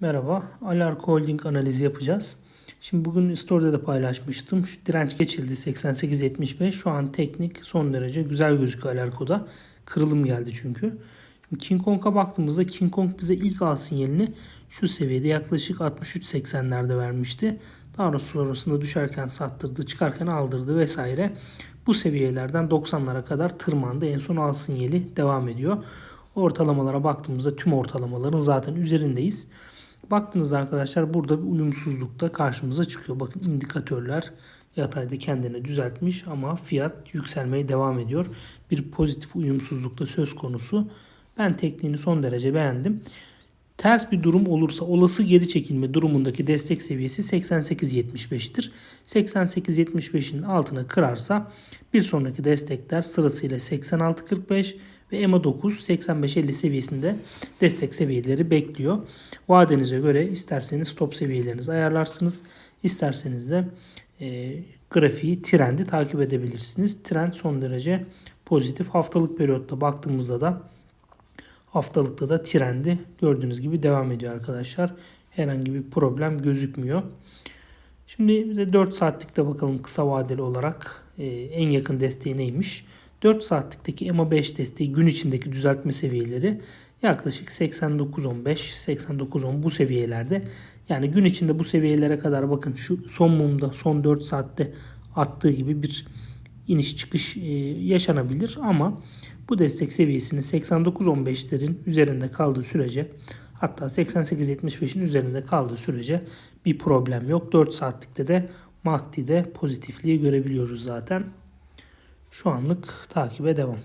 Merhaba, Alarko Holding analizi yapacağız. Şimdi bugün story'de de paylaşmıştım. Şu direnç geçildi 88.75. Şu an teknik son derece güzel gözüküyor Alarko'da. Kırılım geldi çünkü. Şimdi King Kong'a baktığımızda King Kong bize ilk al sinyalini şu seviyede yaklaşık 63.80'lerde vermişti. Daha sonrasında düşerken sattırdı, çıkarken aldırdı vesaire. Bu seviyelerden 90'lara kadar tırmandı. En son al sinyali devam ediyor. Ortalamalara baktığımızda tüm ortalamaların zaten üzerindeyiz. Baktığınızda arkadaşlar burada bir uyumsuzluk da karşımıza çıkıyor. Bakın indikatörler yatayda kendini düzeltmiş ama fiyat yükselmeye devam ediyor. Bir pozitif uyumsuzluk da söz konusu. Ben tekniğini son derece beğendim. Ters bir durum olursa olası geri çekilme durumundaki destek seviyesi 88.75'tir. 88.75'in altına kırarsa bir sonraki destekler sırasıyla 86.45 ve EMA 9 85.50 seviyesinde destek seviyeleri bekliyor. Vadenize göre isterseniz stop seviyelerinizi ayarlarsınız. isterseniz de e, grafiği, trendi takip edebilirsiniz. Trend son derece pozitif. Haftalık periyotta baktığımızda da haftalıkta da trendi gördüğünüz gibi devam ediyor arkadaşlar. Herhangi bir problem gözükmüyor. Şimdi bir de 4 saatlikte bakalım kısa vadeli olarak e, en yakın desteği neymiş? 4 saatlikteki EMA 5 desteği gün içindeki düzeltme seviyeleri yaklaşık 89.15 89.10 bu seviyelerde. Yani gün içinde bu seviyelere kadar bakın şu son mumda son 4 saatte attığı gibi bir iniş çıkış e, yaşanabilir ama bu destek seviyesinin 89.15'lerin üzerinde kaldığı sürece hatta 88.75'in üzerinde kaldığı sürece bir problem yok. 4 saatlikte de MACD'de pozitifliği görebiliyoruz zaten. Şu anlık takibe devam.